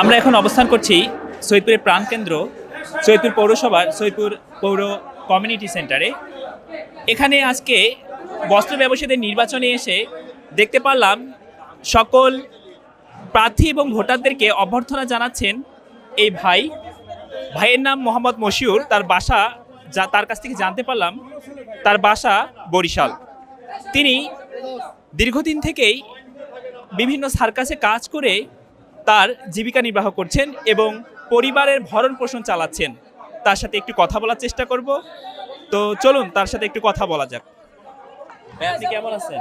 আমরা এখন অবস্থান করছি সৈয়দপুরের প্রাণকেন্দ্র, সৈয়দপুর পৌরসভার, সৈয়দপুর পৌর কমিউনিটি সেন্টারে। এখানে আজকে বস্ত্র ব্যবসায়ীদের নির্বাচনে এসে দেখতে পারলাম সকল প্রার্থী এবং ভোটারদেরকে অভ্যর্থনা জানাচ্ছেন এই ভাই। ভাইয়ের নাম মোহাম্মদ মশিউর, তার বাসা যা, তার কাছ থেকে জানতে পারলাম, তার বাসা বরিশাল। তিনি দীর্ঘদিন থেকেই বিভিন্ন সার্কাসে কাজ করে তার জীবিকা নির্বাহ করছেন এবং পরিবারের ভরণ পোষণ চালাচ্ছেন। তার সাথে একটু কথা বলার চেষ্টা করব। তো চলুন তার সাথে একটু কথা বলা যাক। আপনি কেমন আছেন?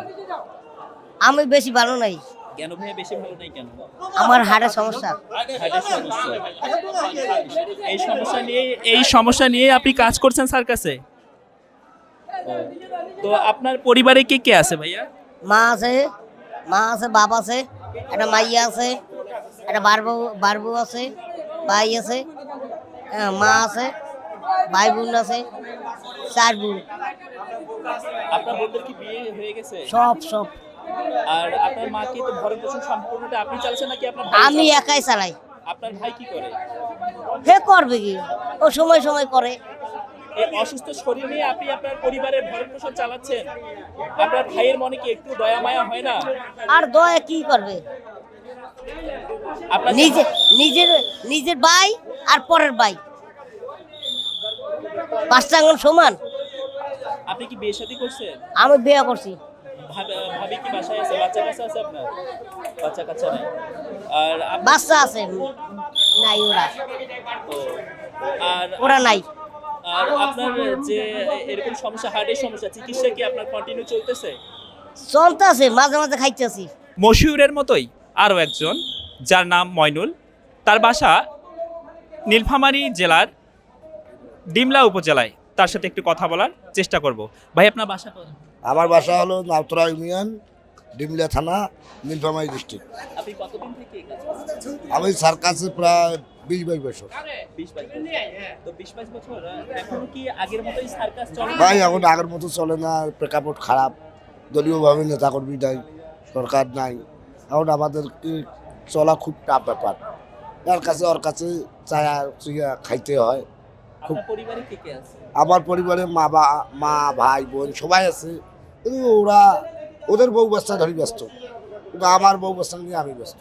আমি বেশি ভালো নাই। কেন ভাই বেশি ভালো নাই কেন? আমার হার্টের সমস্যা। হার্টের সমস্যা। এই সমস্যা নিয়ে এই সমস্যা নিয়ে আপনি কাজ করছেন সার্কাসে ও, তো আপনার পরিবারে কে কে আছে ভাইয়া? মা আছে মা আছে বাপ আছে একটা মাইয়া আছে। একটা বারবু বারবু আছে ভাই আছে মা আছে ভাই বোন আছে চার বোন আপনার বোনদের কি বিয়ে হয়ে গেছে? সব সব। আর আপনার মাকে তো ভরণ পোষণ সম্পূর্ণটা আপনি চালাচ্ছেন নাকি আপনার আমি একাই চালাই। আপনার ভাই কি করে? হে করবে কি? ও সময় সময় করে। এই অসুস্থ শরীর নিয়ে আপনি আপনার পরিবারের ভরণ পোষণ চালাচ্ছেন। আপনার ভাইয়ের মনে কি একটু দয়া মায়া হয় না? আর দয়া কি করবে? নিজে নিজের নিজের ভাই আর পরের ভাই। পাঁচটা আঙুল সমান। আপনি কি বিয়ে শাদী করছেন? আমি বিয়ে করছি। ভাবি কি বাসায় আছে? বাচ্চা কাচ্চা আছে আপনার? বাচ্চা কাচ্চা নাই। আর বাচ্চা আছে। নাই ওরা। আর ওরা নাই। আর আপনার যে এরকম সমস্যা হার্টের সমস্যা চিকিৎসা কি আপনার কন্টিনিউ চলতেছে? চলতেছে মাঝে মাঝে খাইতেছি। মশিউরের মতোই। আরও একজন যার নাম ময়নুল তার বাসা নীলফামারী জেলার ডিমলা উপজেলায়। তার সাথে একটু কথা বলার চেষ্টা করব। ভাই আপনার বাসা আমার বাসা হলো নাউতরা ইউনিয়ন ডিমলা থানা নীলফামারী ডিস্ট্রিক্ট আপনি কতদিন থেকে এই আমি সার্কাসে প্রায় বিশ বাইশ বছর। ভাই এখন আগের মতো চলে না প্রেক্ষাপট খারাপ। দলীয়ভাবে নেতাকর্মী নাই সরকার নাই। এখন আমাদেরকে চলা খুব টাফ ব্যাপার। তার কাছে ওর কাছে চায়া চুইয়া খাইতে হয়। খুব আমার পরিবারে মা বা মা ভাই বোন সবাই আছে। কিন্তু ওরা ওদের বউ বাচ্চা ধরে ব্যস্ত। কিন্তু আমার বউ বাচ্চা নিয়ে আমি ব্যস্ত।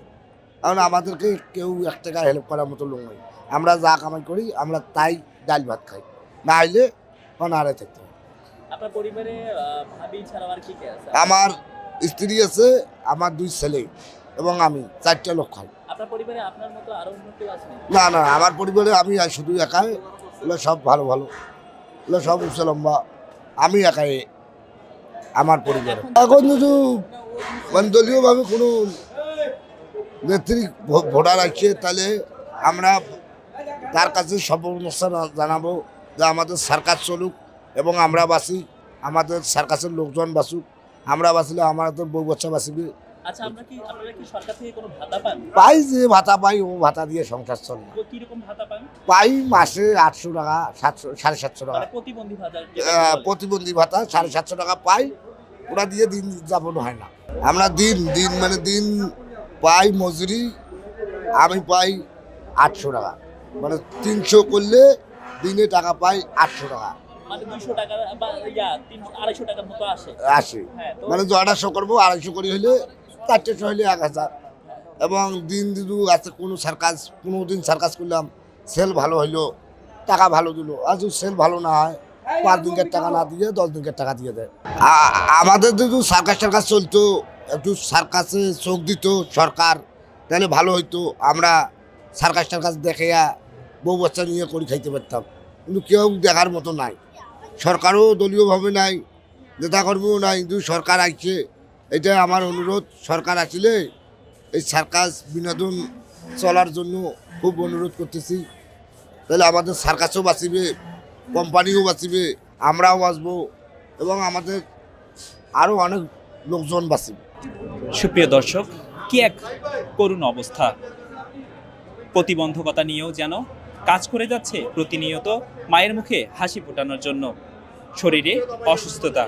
কারণ আমাদেরকে কেউ এক টাকা হেল্প করার মতো লোক নেই। আমরা যা কামাই করি আমরা তাই ডাল ভাত খাই। না হইলে অনাহারে থাকতে হয়। আমার স্ত্রী আছে আমার দুই ছেলে এবং আমি চারটা লোক খাই। আপনার পরিবারে আপনার মতো আরও অন্য কেউ আছে না না আমার পরিবারে আমি শুধু একাই এগুলো সব ভালো ভালো। এগুলো সব উচ্চ লম্বা আমি একাই আমার পরিবারে। এখন মানে দলীয়ভাবে কোনো নেত্রী ভোটার আসছে তাহলে আমরা তার কাছে সব অনুষ্ঠান জানাব যে আমাদের সার্কাস চলুক এবং আমরা বাসি আমাদের সার্কাসের লোকজন বাসুক। আমরা বাঁচলে আমাদের বউ বাচ্চা বাঁচবে আচ্ছা আমরা পাই যে ভাতা পাই ও ভাতা দিয়ে সংসার চলে। তো পাই মাসে আটশো টাকা সাতশো সাড়ে সাতশো টাকা। মানে প্রতিবন্ধী ভাতা প্রতিবন্ধী ভাতা সাড়ে সাতশো টাকা পাই ওরা দিয়ে দিন যাপন হয় না। আমরা দিন দিন মানে দিন পাই মজুরি আমি পাই আটশো টাকা। মানে তিনশো করলে দিনে টাকা পাই আটশো টাকা। মানে দুইশো টাকা বা ইয়া তিনশো আড়াইশো টাকার মতো আসে। আসে। হ্যাঁ মানে আড়াইশো করব আড়াইশো করে হলে চারটেশো হলে এক হাজার। এবং দিন দিদু আছে কোনো সার্কাস কোনো দিন সার্কাস করলাম সেল ভালো হইল টাকা ভালো দিল। আর যদি সেল ভালো না হয় পাঁচ দিনকার টাকা না দিয়ে দশ দিনকার টাকা দিয়ে দেয়। আমাদের যদি সার্কাস টার্কাস চলতো একটু সার্কাসে চোখ দিত সরকার তাহলে ভালো হইতো। আমরা সার্কাস টার্কাস দেখে বউ বাচ্চা নিয়ে করে খাইতে পারতাম। কিন্তু কেউ দেখার মতো নাই। সরকারও দলীয়ভাবে নাই, নেতাকর্মীও নাই, কিন্তু সরকার আসছে এটা আমার অনুরোধ, সরকার আসলে এই সার্কাস বিনোদন চলার জন্য খুব অনুরোধ করতেছি। তাহলে আমাদের সার্কাসও বাঁচিবে, কোম্পানিও বাঁচিবে, আমরাও বাঁচবো এবং আমাদের আরও অনেক লোকজন বাঁচিবে। সুপ্রিয় দর্শক, কি এক করুণ অবস্থা। প্রতিবন্ধকতা নিয়েও যেন কাজ করে যাচ্ছে প্রতিনিয়ত মায়ের মুখে হাসি ফোটানোর জন্য। শরীরে অসুস্থতা,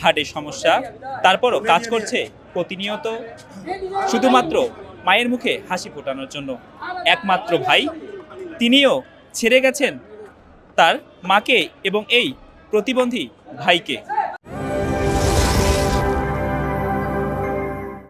হার্টের সমস্যা, তারপরও কাজ করছে প্রতিনিয়ত। শুধুমাত্র মায়ের মুখে হাসি ফোটানোর জন্য। একমাত্র ভাই, তিনিও ছেড়ে গেছেন তার মাকে এবং এই প্রতিবন্ধী ভাইকে।